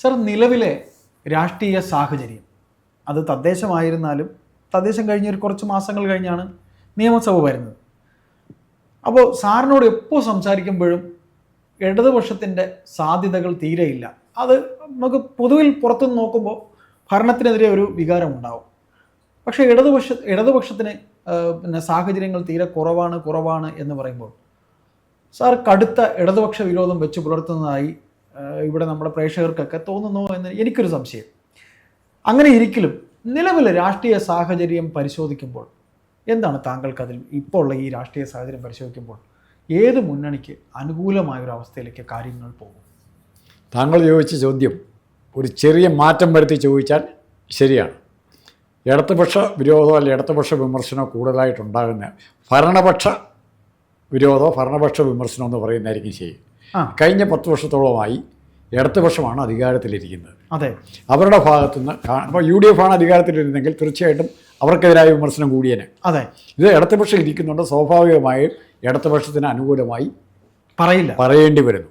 Sir നിലവിലെ രാഷ്ട്രീയ സാഹചര്യം. അത് തദ്ദേശമായിരുന്നാലും തദ്ദേശം കഴിഞ്ഞ ഒരു കുറച്ച് മാസങ്ങൾ കഴിഞ്ഞാണ് നിയമസഭ വരുന്നത്. അപ്പോൾ സാറിനോട് എപ്പോൾ സംസാരിക്കുമ്പോഴും ഇടതുപക്ഷത്തിന്റെ സാധ്യതകൾ തീരെയില്ല. അത് നമുക്ക് പൊതുവിൽ പുറത്തുനിന്ന് നോക്കുമ്പോൾ ഭരണത്തിനെതിരെ ഒരു വികാരം ഉണ്ടാവും. പക്ഷേ ഇടതുപക്ഷ ഇടതുപക്ഷത്തിന് പിന്നെ സാഹചര്യങ്ങൾ തീരെ കുറവാണ് കുറവാണ് എന്ന് പറയുമ്പോൾ സാർ കടുത്ത ഇടതുപക്ഷ വിരോധം വെച്ച് പുലർത്തുന്നതായി ഇവിടെ നമ്മുടെ പ്രേക്ഷകർക്കൊക്കെ തോന്നുന്നു എന്ന് എനിക്കൊരു സംശയം. അങ്ങനെ ഇരിക്കലും നിലവിലെ രാഷ്ട്രീയ സാഹചര്യം പരിശോധിക്കുമ്പോൾ എന്താണ് താങ്കൾക്ക് അതിൽ ഇപ്പോൾ ഉള്ള ഈ രാഷ്ട്രീയ സാഹചര്യം പരിശോധിക്കുമ്പോൾ ഏത് മുന്നണിക്ക് അനുകൂലമായ ഒരു അവസ്ഥയിലേക്ക് കാര്യങ്ങൾ പോകും? താങ്കൾ ചോദിച്ച ചോദ്യം ഒരു ചെറിയ മാറ്റം വരുത്തി ചോദിച്ചാൽ ശരിയാണ്. ഇടതുപക്ഷ വിരോധമോ അല്ല ഇടതുപക്ഷ വിമർശനമോ കൂടുതലായിട്ടുണ്ടാകുന്ന ഭരണപക്ഷ വിരോധമോ ഭരണപക്ഷ വിമർശനമോ എന്ന് പറയുന്നതായിരിക്കും ശരി. കഴിഞ്ഞ പത്ത് വർഷത്തോളമായി ഇടതുപക്ഷമാണ് അധികാരത്തിലിരിക്കുന്നത്. അതെ. അവരുടെ ഭാഗത്തു നിന്ന് അപ്പോൾ യു ഡി എഫ് ആണ് അധികാരത്തിലിരുന്നെങ്കിൽ തീർച്ചയായിട്ടും അവർക്കെതിരായ വിമർശനം കൂടിയേനെ. അതെ. ഇത് ഇടതുപക്ഷം ഇരിക്കുന്നുണ്ട്. സ്വാഭാവികമായും ഇടതുപക്ഷത്തിന് അനുകൂലമായി പറയില്ല. പറയേണ്ടി വരുന്നു.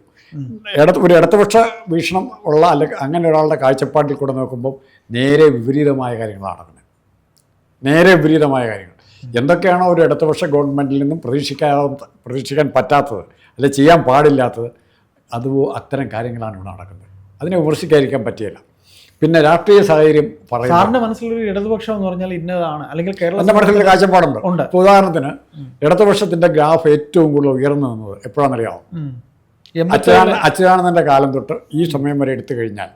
ഇടത്ത് ഒരു ഇടതുപക്ഷ വീക്ഷണം ഉള്ള അല്ലെങ്കിൽ അങ്ങനെ ഒരാളുടെ കാഴ്ചപ്പാട്ടിൽ കൂടെ നോക്കുമ്പോൾ നേരെ വിപരീതമായ കാര്യങ്ങളാണ് നടക്കുന്നത് നേരെ വിപരീതമായ കാര്യങ്ങൾ. എന്തൊക്കെയാണോ ഒരു ഇടതുപക്ഷ ഗവൺമെന്റിൽ നിന്നും പ്രതീക്ഷിക്കാത്ത പ്രതീക്ഷിക്കാൻ പറ്റാത്തത്? അല്ലെ ചെയ്യാൻ പാടില്ലാത്തത്. അത് അത്തരം കാര്യങ്ങളാണ് ഇവിടെ നടക്കുന്നത്. അതിനെ വിമർശിക്കാതിരിക്കാൻ പറ്റിയല്ല. പിന്നെ രാഷ്ട്രീയ സാഹചര്യം പറയുന്നത് സാറിന്റെ മനസ്സിലൊരു ഇടതുപക്ഷം എന്ന് പറഞ്ഞാൽ ഇന്നതാണ്. അല്ലെങ്കിൽ കേരള എന്റെ മനസ്സിൽ കാഴ്ചപ്പാടുണ്ട്. ഉണ്ട്. ഉദാഹരണത്തിന് ഇടതുപക്ഷത്തിന്റെ ഗ്രാഫ് ഏറ്റവും കൂടുതൽ ഉയർന്നു നിന്നത് എപ്പോഴാണെന്നറിയാമോ. അച്യുതാനന്ദ അച്യുതാനന്ദന്റെ കാലം തൊട്ട് ഈ സമയം വരെ എടുത്തു കഴിഞ്ഞാൽ.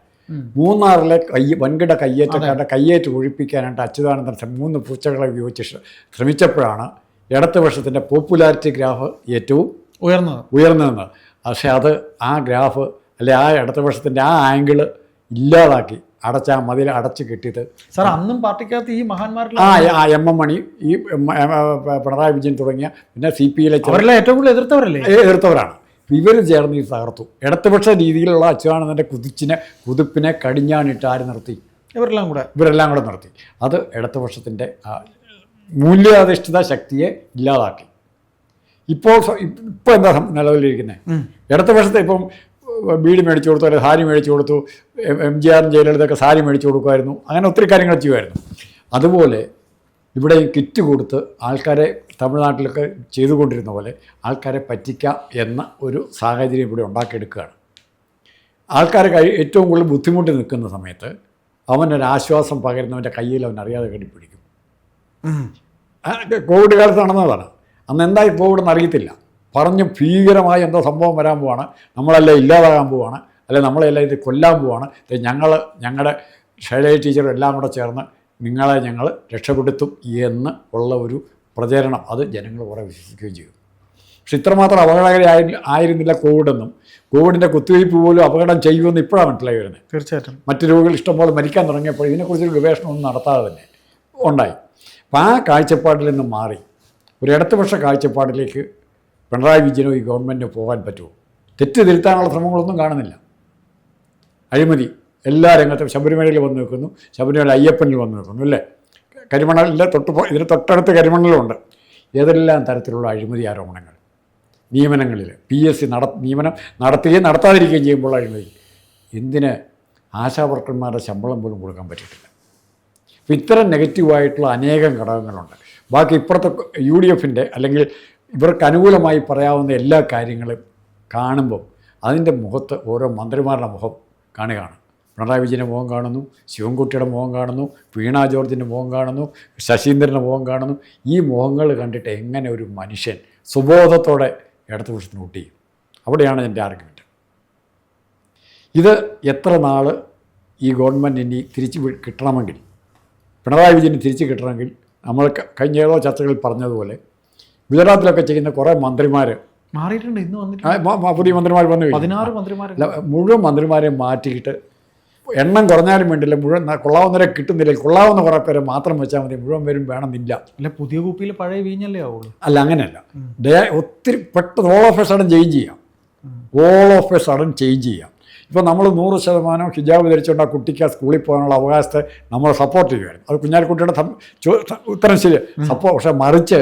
മൂന്നാറിലെ കൈ വൻകിട കയ്യേറ്റക്കാരുടെ കയ്യേറ്റ് ഒഴിപ്പിക്കാനായിട്ട് അച്യുതാനന്ദൻ മൂന്ന് പൂച്ചകളെ ഉപയോഗിച്ച് ശ്രമിച്ചപ്പോഴാണ് ഇടതുപക്ഷത്തിന്റെ പോപ്പുലാരിറ്റി ഗ്രാഫ് ഏറ്റവും ഉയർന്നത്. ഉയർന്നതെന്ന് പക്ഷേ അത് ആ ഗ്രാഫ് അല്ലെ ആ ഇടതുപക്ഷത്തിന്റെ ആ ആംഗിൾ ഇല്ലാതാക്കി അടച്ച ആ മതിൽ അടച്ചു കെട്ടിയത്. സാർ അന്നും പാർട്ടിക്കകത്ത് ഈ മഹാന്മാരിൽ ആ ആ എം എം മണി ഈ പിണറായി വിജയൻ തുടങ്ങിയ പിന്നെ സി പി ഐയിലെ ഏറ്റവും കൂടുതൽ എതിർത്തവരല്ലേ? എതിർത്തവരാണ്. ഇവർ ചേർന്ന് ഈ തകർത്തു. ഇടതുപക്ഷ രീതിയിലുള്ള അച്യുതാനന്ദന്റെ കുതിച്ചിനെ കുതിപ്പിനെ കടിഞ്ഞാണിട്ട് ആര് നിർത്തി? ഇവരെല്ലാം കൂടെ. ഇവരെല്ലാം കൂടെ നിർത്തി. അത് ഇടതുപക്ഷത്തിന്റെ ആ, മൂല്യാധിഷ്ഠിത ശക്തിയെ ഇല്ലാതാക്കി. ഇപ്പോൾ ഇപ്പോൾ എന്താ നിലവിലിരിക്കുന്നത് ഇടത്ത ഇടതുപക്ഷത്തെ ഇപ്പം വീട് ബീഡി മേടിച്ചു കൊടുത്തു അല്ലെങ്കിൽ സാരി മേടിച്ചു കൊടുത്തു എം- ജി ആറും ജയലളിതയൊക്കെ സാരി മേടിച്ചു കൊടുക്കുമായിരുന്നു. അങ്ങനെ ഒത്തിരി കാര്യങ്ങൾ ചെയ്യുമായിരുന്നു. അതുപോലെ ഇവിടെ ഈ കിറ്റ് കൊടുത്ത് ആൾക്കാരെ തമിഴ്നാട്ടിലൊക്കെ ചെയ്തുകൊണ്ടിരുന്ന പോലെ ആൾക്കാരെ പറ്റിക്കാം എന്ന ഒരു സാഹചര്യം ഇവിടെ ഉണ്ടാക്കിയെടുക്കുകയാണ്. ആൾക്കാരെ കഴി ഏറ്റവും കൂടുതൽ ബുദ്ധിമുട്ടി നിൽക്കുന്ന സമയത്ത് അവനൊരാശ്വാസം പകരുന്നവന്റെ കയ്യിൽ അവൻ അറിയാതെ കെട്ടിപ്പിടിക്കും കോവിഡ് കാലത്ത് നടന്നതാണ്. അന്ന് എന്തായി എന്ന് അറിയത്തില്ല. പറഞ്ഞ് ഭീകരമായ എന്തോ സംഭവം വരാൻ പോവാണ്. നമ്മളെല്ലാം ഇല്ലാതാകാൻ പോവാണ്. അല്ലെ നമ്മളെല്ലാം ഇത് കൊല്ലാൻ പോവാണ്. ഞങ്ങൾ ഞങ്ങളുടെ ശൈലജ ടീച്ചറും എല്ലാം കൂടെ ചേർന്ന് നിങ്ങളെ ഞങ്ങൾ രക്ഷപ്പെടുത്തും എന്ന് ഉള്ള ഒരു പ്രചരണം അത് ജനങ്ങൾ കുറേ വിശ്വസിക്കുകയും ചെയ്തു. പക്ഷെ ഇത്രമാത്രം അപകടകരമായി ആയിരുന്നില്ല കോവിഡെന്നും. കോവിഡിന്റെ കുത്തിവയ്പ്പ് പോലും അപകടം ചെയ്യുമെന്ന് ഇപ്പോഴാണ് മനസ്സിലായി വരുന്നത്. തീർച്ചയായിട്ടും. മറ്റ് രോഗികൾ ഇഷ്ടംപോലെ മരിക്കാൻ തുടങ്ങിയപ്പോൾ ഇതിനെക്കുറിച്ചൊരു ഗവേഷണമൊന്നും നടത്താതെ തന്നെ ഉണ്ടായി. അപ്പോൾ ആ കാഴ്ചപ്പാടിൽ നിന്ന് മാറി. ഒരു ഇടതുപക്ഷ കാഴ്ചപ്പാടിലേക്ക് പിണറായി വിജയനോ ഈ ഗവൺമെന്റിനോ പോകാൻ പറ്റുമോ? തെറ്റ് തിരുത്താനുള്ള ശ്രമങ്ങളൊന്നും കാണുന്നില്ല. അഴിമതി എല്ലാ രംഗത്തും ശബരിമലയിൽ വന്ന് നിൽക്കുന്നു. ശബരിമല അയ്യപ്പനിൽ വന്ന് നിൽക്കുന്നു അല്ലേ? കരിമണലിന്റെ തൊട്ട് ഇതിന് തൊട്ടടുത്ത് കരിമണലുണ്ട്. ഏതെല്ലാം തരത്തിലുള്ള അഴിമതി ആരോപണങ്ങൾ? നിയമനങ്ങളിൽ പി എസ് സി നട നിയമനം നടത്തുകയും നടത്താതിരിക്കുകയും ചെയ്യുമ്പോൾ അഴിമതി. എന്തിന് ആശാവർക്കന്മാരുടെ ശമ്പളം പോലും കൊടുക്കാൻ പറ്റിയിട്ടില്ല. അപ്പോൾ ഇത്തരം നെഗറ്റീവായിട്ടുള്ള അനേകം ഘടകങ്ങളുണ്ട്. ബാക്കി ഇപ്പുറത്തെ യു ഡി എഫിന്റെ അല്ലെങ്കിൽ ഇവർക്ക് അനുകൂലമായി പറയാവുന്ന എല്ലാ കാര്യങ്ങളും കാണുമ്പോൾ അതിന്റെ മുഖത്ത് ഓരോ മന്ത്രിമാരുടെ മുഖം കാണുകയാണ്. പിണറായി വിജയന്റെ മുഖം കാണുന്നു ശിവൻകുട്ടിയുടെ മുഖം കാണുന്നു വീണ ജോർജിന്റെ മുഖം കാണുന്നു ശശീന്ദ്രന്റെ മുഖം കാണുന്നു. ഈ മുഖങ്ങൾ കണ്ടിട്ട് എങ്ങനെ ഒരു മനുഷ്യൻ സുബോധത്തോടെ ഇടതുപക്ഷത്തിന് നോട്ടി അവിടെയാണ് എന്റെ ആർഗ്യുമെന്റ്. ഇത് എത്ര നാൾ ഈ ഗവൺമെന്റ് ഇനി തിരിച്ച് കിട്ടണമെങ്കിൽ പിണറായി വിജയന് തിരിച്ച് കിട്ടണമെങ്കിൽ നമ്മൾ ക- കഴിഞ്ഞ ഏതോ ചർച്ചകളിൽ പറഞ്ഞതുപോലെ ഗുജറാത്തിലൊക്കെ ചെയ്യുന്ന കുറേ മന്ത്രിമാർ മാറിയിട്ടുണ്ട് ഇന്ന് പുതിയ മന്ത്രിമാർ വന്നു. പതിനാറ് മന്ത്രിമാർ മുഴുവൻ മന്ത്രിമാരെ മാറ്റിയിട്ട് എണ്ണം കുറഞ്ഞാലും വേണ്ടില്ല മുഴുവൻ കൊള്ളാവുന്നവരെ കിട്ടുന്നില്ല കൊള്ളാവുന്ന കുറേ പേരെ മാത്രം വെച്ചാൽ മതി മുഴുവൻ പേരും വേണമെന്നില്ല. അല്ല പുതിയ കുപ്പിയിൽ പഴയ വീഞ്ഞല്ലേ ആവുള്ളൂ? അല്ല അങ്ങനെയല്ല. ഡേ ഒത്തിരി പെട്ടെന്ന് all of a sudden change ചെയ്യാം. All of a sudden change ചെയ്യാം. ഇപ്പോൾ നമ്മൾ നൂറ് ശതമാനം ഹിജാബ് ധരിച്ചുകൊണ്ട് ആ കുട്ടിക്ക് ആ സ്കൂളിൽ പോകാനുള്ള അവകാശത്തെ നമ്മൾ സപ്പോർട്ട് ചെയ്യുമായിരുന്നു അത് കുഞ്ഞാലിക്കുട്ടിയുടെ ഉത്തരം ശരി സപ്പോ പക്ഷെ മറിച്ച്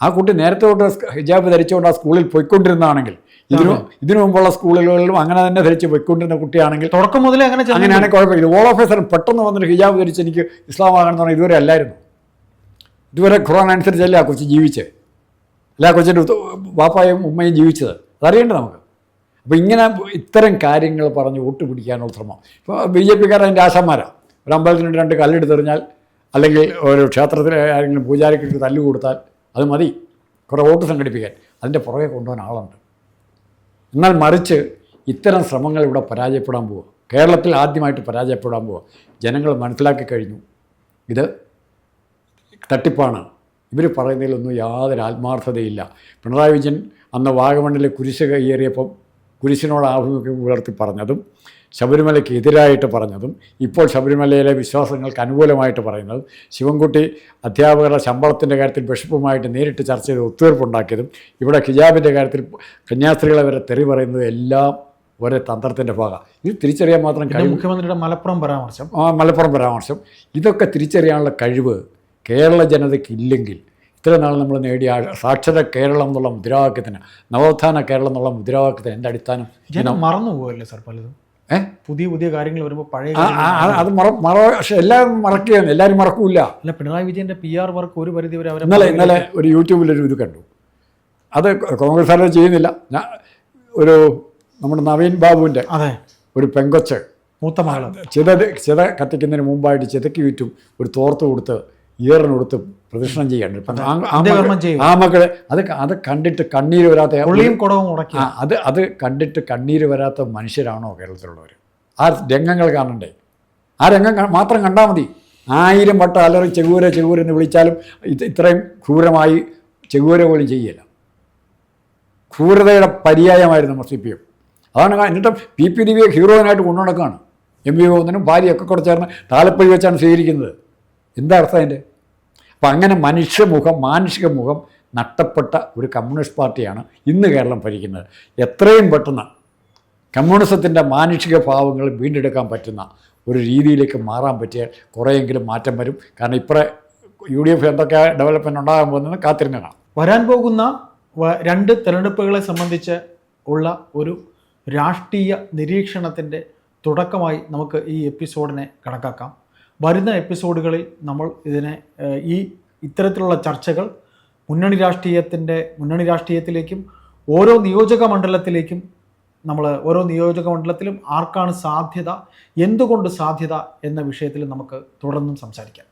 ആ കുട്ടി നേരത്തെ തൊട്ട് ഹിജാബ് ധരിച്ചുകൊണ്ട് ആ സ്കൂളിൽ പോയിക്കൊണ്ടിരുന്നതാണെങ്കിൽ ഇതിനു ഇതിനു മുമ്പുള്ള സ്കൂളുകളിലും അങ്ങനെ തന്നെ ധരിച്ച് പോയിക്കൊണ്ടിരുന്ന കുട്ടിയാണെങ്കിൽ തുടക്കം മുതലേ അങ്ങനെ. അങ്ങനെയാണെങ്കിൽ കുഴപ്പമില്ല. ഓൾ ഓഫ് എ സഡൻ പെട്ടെന്ന് വന്നിട്ട് ഹിജാബ് ധരിച്ച് എനിക്ക് ഇസ്ലാം ആകണമെന്ന് പറഞ്ഞാൽ ഇതുവരെ അല്ലായിരുന്നു. ഇതുവരെ ഖുറാൻ അനുസരിച്ചല്ലേ ആ കൊച്ചു ജീവിച്ചേ? അല്ല ആ കൊച്ചിന്റെ വാപ്പായും ഉമ്മയും ജീവിച്ചത്? അതറിയണ്ടേ നമുക്ക്? അപ്പോൾ ഇങ്ങനെ ഇത്തരം കാര്യങ്ങൾ പറഞ്ഞ് വോട്ട് പിടിക്കാനുള്ള ശ്രമം. ഇപ്പോൾ ബി ജെ പിക്കാർ അതിന്റെ ആശാന്മാരാണ് ഒരു അമ്പലത്തിന് രണ്ട് കല്ലെടുത്തെറിഞ്ഞാൽ അല്ലെങ്കിൽ ഒരു ക്ഷേത്രത്തിൽ ആരെങ്കിലും പൂജാരിക്കിട്ട് തല്ലു കൊടുത്താൽ അത് മതി. കുറേ വോട്ട് സംഘടിപ്പിക്കാൻ. അതിന്റെ പുറകെ കൊണ്ടുപോകാൻ ആളുണ്ട്. എന്നാൽ മറിച്ച് ഇത്തരം ശ്രമങ്ങൾ ഇവിടെ പരാജയപ്പെടാൻ പോവുക കേരളത്തിൽ ആദ്യമായിട്ട് പരാജയപ്പെടാൻ പോവുക ജനങ്ങൾ മനസ്സിലാക്കി കഴിഞ്ഞു. ഇത് തട്ടിപ്പാണ്. ഇവർ പറയുന്നതിലൊന്നും യാതൊരു ആത്മാർത്ഥതയില്ല. പിണറായി വിജയൻ അന്ന് വാഗമണ്ണിലെ കുരിശ് കയ്യേറിയപ്പം കുരിശിനോട് ആഭിമുഖ്യം പുലർത്തി പറഞ്ഞതും ശബരിമലയ്ക്ക് എതിരായിട്ട് പറഞ്ഞതും ഇപ്പോൾ ശബരിമലയിലെ വിശ്വാസങ്ങൾക്ക് അനുകൂലമായിട്ട് പറയുന്നതും ശിവൻകുട്ടി അധ്യാപകരുടെ ശമ്പളത്തിന്റെ കാര്യത്തിൽ ബിഷപ്പുമായിട്ട് നേരിട്ട് ചർച്ച ചെയ്ത് ഒത്തുതീർപ്പുണ്ടാക്കിയതും ഇവിടെ ഹിജാബിന്റെ കാര്യത്തിൽ കന്യാസ്ത്രീകളെ വരെ തെറി പറയുന്നത് എല്ലാം ഒരേ തന്ത്രത്തിന്റെ ഭാഗം ഇത് തിരിച്ചറിയാൻ മാത്രം കഴിയും. കഴിവ് മുഖ്യമന്ത്രിയുടെ മലപ്പുറം പരാമർശം. ആ മലപ്പുറം പരാമർശം. ഇതൊക്കെ തിരിച്ചറിയാനുള്ള കഴിവ് കേരള ജനതയ്ക്ക് ഇല്ലെങ്കിൽ ഇത്ര നാൾ നമ്മൾ നേടിയ സാക്ഷര കേരളം എന്നുള്ള മുദ്രാവാക്യത്തിന് നവോത്ഥാന കേരളം എന്നുള്ള മുദ്രാവാക്യത്തിന് എന്റെ അടിസ്ഥാനം? ജനം മറന്നു പോകല്ലേ സാർ പലതും? ഏ? പുതിയ പുതിയ കാര്യങ്ങൾ വരുമ്പോൾ പഴയ അത് മറ മറ പക്ഷെ എല്ലാവരും മറക്കുകയാണ് എല്ലാവരും മറക്കൂല. അല്ല പിണറായി വിജയന്റെ പി ആർ വർക്ക് ഒരു പരിധി വരെ അവരെ ഇന്നലെ ഇന്നലെ ഒരു യൂട്യൂബിലൊരു ഇത് കണ്ടു. അത് കോൺഗ്രസ് ആരും ചെയ്യുന്നില്ല. ഞാൻ ഒരു നമ്മുടെ നവീൻ ബാബുവിന്റെ അതെ. ഒരു പെങ്കൊച്ച് മൂത്ത മകൾ. ചിത ചിത കത്തിക്കുന്നതിന് മുമ്പായിട്ട് ചിതയ്ക്ക് ചുറ്റും ഒരു തോർത്ത് കൊടുത്ത് ഇയറിന് കൊടുത്ത് പ്രദക്ഷിണം ചെയ്യാണ്ട് ആ- മക്കള്- അത് അത് കണ്ടിട്ട് കണ്ണീര് വരാത്ത അത് അത് കണ്ടിട്ട് കണ്ണീര് വരാത്ത മനുഷ്യരാണോ കേരളത്തിലുള്ളവർ ആ രംഗങ്ങൾ കാണണ്ടേ? ആ രംഗം മാത്രം കണ്ടാൽ മതി. ആയിരം വട്ടം അലറി ചെകൂര ചെകൂര എന്ന് വിളിച്ചാലും ഇത് ഇത്രയും ക്രൂരമായി ചെകൂര പോലും ചെയ്യില്ല. ക്രൂരതയുടെ പര്യായമായിരുന്നു നമ്മൾ സി പി എം. അതാണ് എന്നിട്ട് പി പി ദിവ്യ ഹീറോയിനായിട്ട് കൊണ്ടുനടക്കുകയാണ് എം വി ഗോവിന്ദനും ഭാര്യയൊക്കെ കൂടെ ചേർന്ന് താലപ്പൊലി വെച്ചാണ് സ്വീകരിക്കുന്നത്. എന്താ അർത്ഥം അതിന്റെ? അപ്പം അങ്ങനെ മനുഷ്യമുഖം മാനുഷിക മുഖം നഷ്ടപ്പെട്ട ഒരു കമ്മ്യൂണിസ്റ്റ് പാർട്ടിയാണ് ഇന്ന് കേരളം ഭരിക്കുന്നത്. എത്രയും പെട്ടെന്ന് കമ്മ്യൂണിസത്തിന്റെ മാനുഷിക ഭാവങ്ങൾ വീണ്ടെടുക്കാൻ പറ്റുന്ന ഒരു രീതിയിലേക്ക് മാറാൻ പറ്റിയാൽ കുറേയെങ്കിലും മാറ്റം വരും. കാരണം ഇപ്ര യു ഡി എഫ് എന്തൊക്കെ ഡെവലപ്മെന്റ് ഉണ്ടാകാൻ പോകുന്നത് കാത്തിരുന്ന് കാണാം. വരാൻ പോകുന്ന രണ്ട് തെരഞ്ഞെടുപ്പുകളെ സംബന്ധിച്ച് ഉള്ള ഒരു രാഷ്ട്രീയ നിരീക്ഷണത്തിന്റെ തുടക്കമായി നമുക്ക് ഈ എപ്പിസോഡിനെ കണക്കാക്കാം. വരുന്ന എപ്പിസോഡുകളിൽ നമ്മൾ ഇതിനെ ഈ ഇത്തരത്തിലുള്ള ചർച്ചകൾ മുന്നണി രാഷ്ട്രീയത്തിന്റെ മുന്നണി രാഷ്ട്രീയത്തിലേക്കും ഓരോ നിയോജക മണ്ഡലത്തിലേക്കും നമ്മൾ ഓരോ നിയോജക മണ്ഡലത്തിലും ആർക്കാണ് സാധ്യത എന്തുകൊണ്ട് സാധ്യത എന്ന വിഷയത്തിൽ നമുക്ക് തുടർന്നും സംസാരിക്കാം.